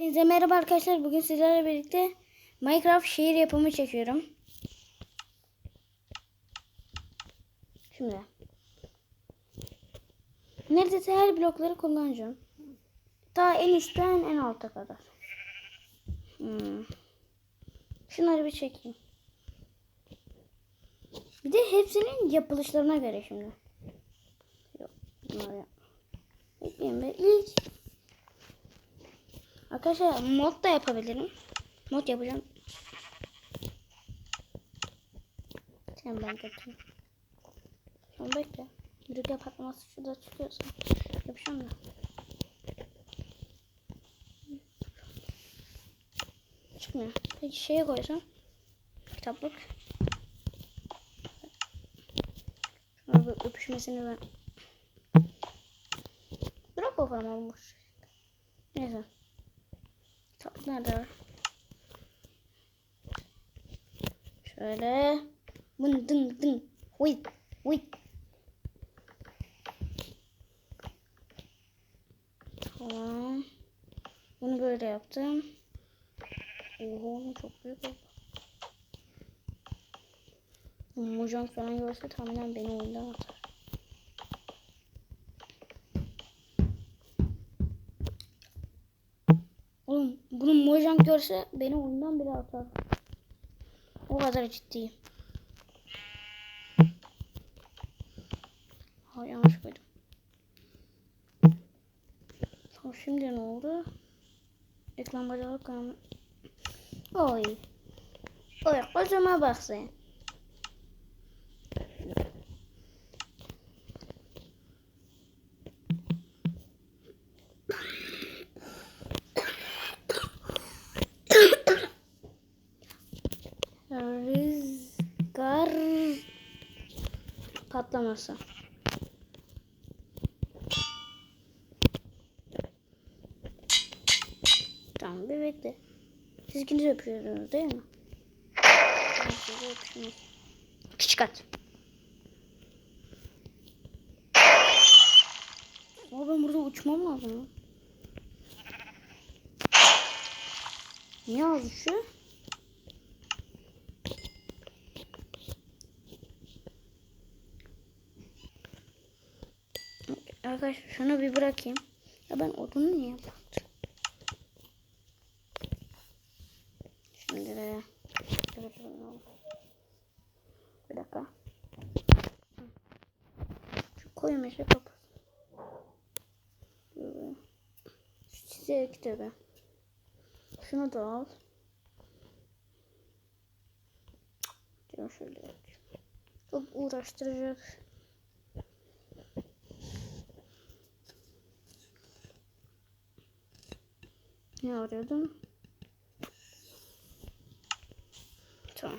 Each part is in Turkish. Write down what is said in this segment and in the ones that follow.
Hepinize merhaba arkadaşlar. Bugün sizlerle birlikte Minecraft şehir yapımı çekiyorum. Şimdi. Neredeyse her blokları kullanacağım. Ta en üstten en alta kadar. Hmm. Şunları bir çekeyim. Bir de hepsinin yapılışlarına göre şimdi. Yok. Bunları yap. Bekleyin be. İlk Arkadaşlar mod da yapabilirim. Mod yapacağım. Sen ben götüreyim. Sonra bekle. Rüzgar patlaması şurada çıkıyorsa yapacağım da. Çıkmıyor. Peki şeye koysam. Kitaplık. Şuna bir öpüşmesini ben. Bırak bakalım olmuş. Neyse. Nerede? Şöyle. Bın dın dın. Uy. Uy. Tamam. Bunu böyle yaptım. Oho çok büyük oldu. Mojang falan görse tamamen beni oyundan atar. Bunu Mojang görse beni oyundan bile atar. O kadar ciddiyim. Ha yanlış koydum. Tamam şimdi ne oldu? Ekran bacağı kan. Oy. Oy kocama bak sen. Rüzgar patlaması. Tamam bir bekle. Siz ikiniz öpüyorsunuz değil mi? Küçük at. Ama ben burada uçmam lazım. Niye az uçuyor? Arkadaşlar şunu bir bırakayım. Ya ben odunu niye bıraktım? Şimdi de bir dakika. Şu koyu meşe. Böyle. Şu çiçeği kitabı. Şunu da al. Şöyle. Çok uğraştıracak. Ne arıyordum? Tamam.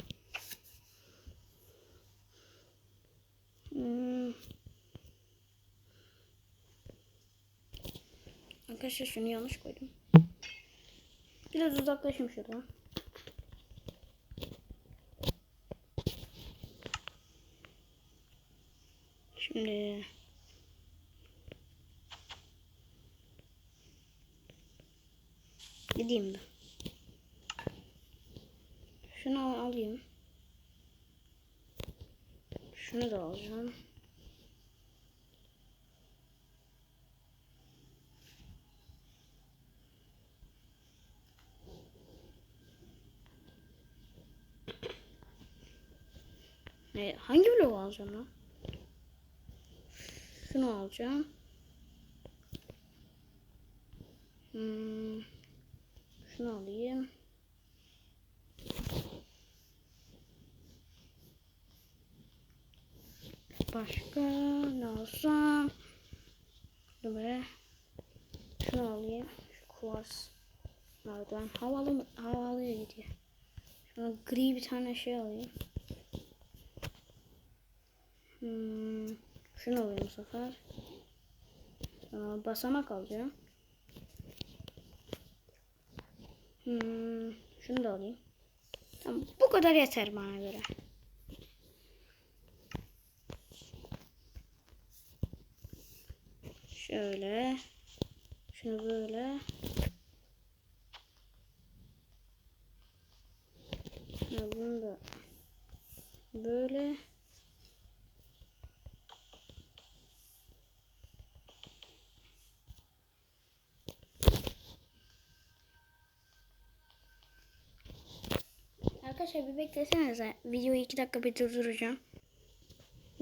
Hmm. Arkadaşlar şunu yanlış koydum. Biraz uzaklaşayım şuradan. Şimdi Gideyim ben. Şunu al- alayım. Şunu da alacağım. Ne, hangi bloğu alacağım lan? Şunu alacağım. Hmm. Şunu alayım. Başka ne alsam? Be. Şunu alayım. Şu kuvars. Nereden? Havalı? Havalıya gidiyor. Şuna gri bir tane şey alayım. Hmm. Şunu alayım bu sefer. Aa, basamak alacağım. Hmm, şunu da alayım. Tamam, bu kadar yeter bana göre. Şöyle. Şunu böyle. Şunu bunu da böyle. Arkadaşlar bir beklesenize. Videoyu iki dakika bir durduracağım.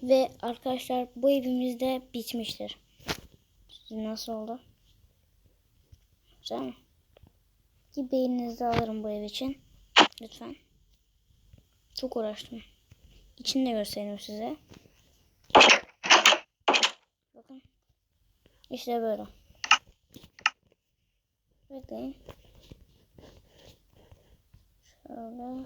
Ve arkadaşlar bu evimiz de bitmiştir. Nasıl oldu? Güzel mi? Bir beğeninizi alırım bu ev için. Lütfen. Çok uğraştım. İçini de göstereyim size. Bakın. İşte böyle. Bekleyin. Şöyle.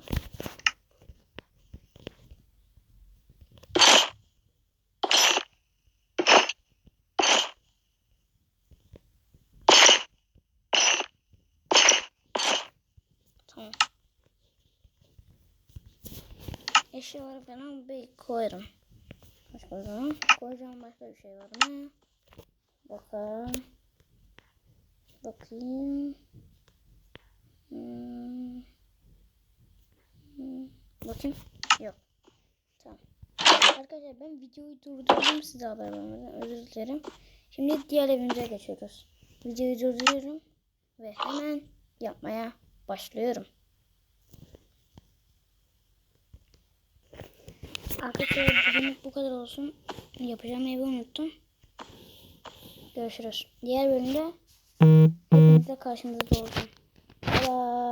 Tamam. Eşyaları falan bir koyarım. Başka o zaman koyacağım başka bir şey var mı? Bakalım. Bakayım. Hmm. Hmm. Bakayım. Yok. Tamam. Arkadaşlar ben videoyu durdurdum size haber vermeden özür dilerim. Şimdi diğer evimize geçiyoruz. Videoyu durduruyorum ve hemen yapmaya başlıyorum. Arkadaşlar bugünlük bu kadar olsun. Yapacağım evi unuttum. Görüşürüz. Diğer bölümde hepinizle karşınızda olacağım. Bye.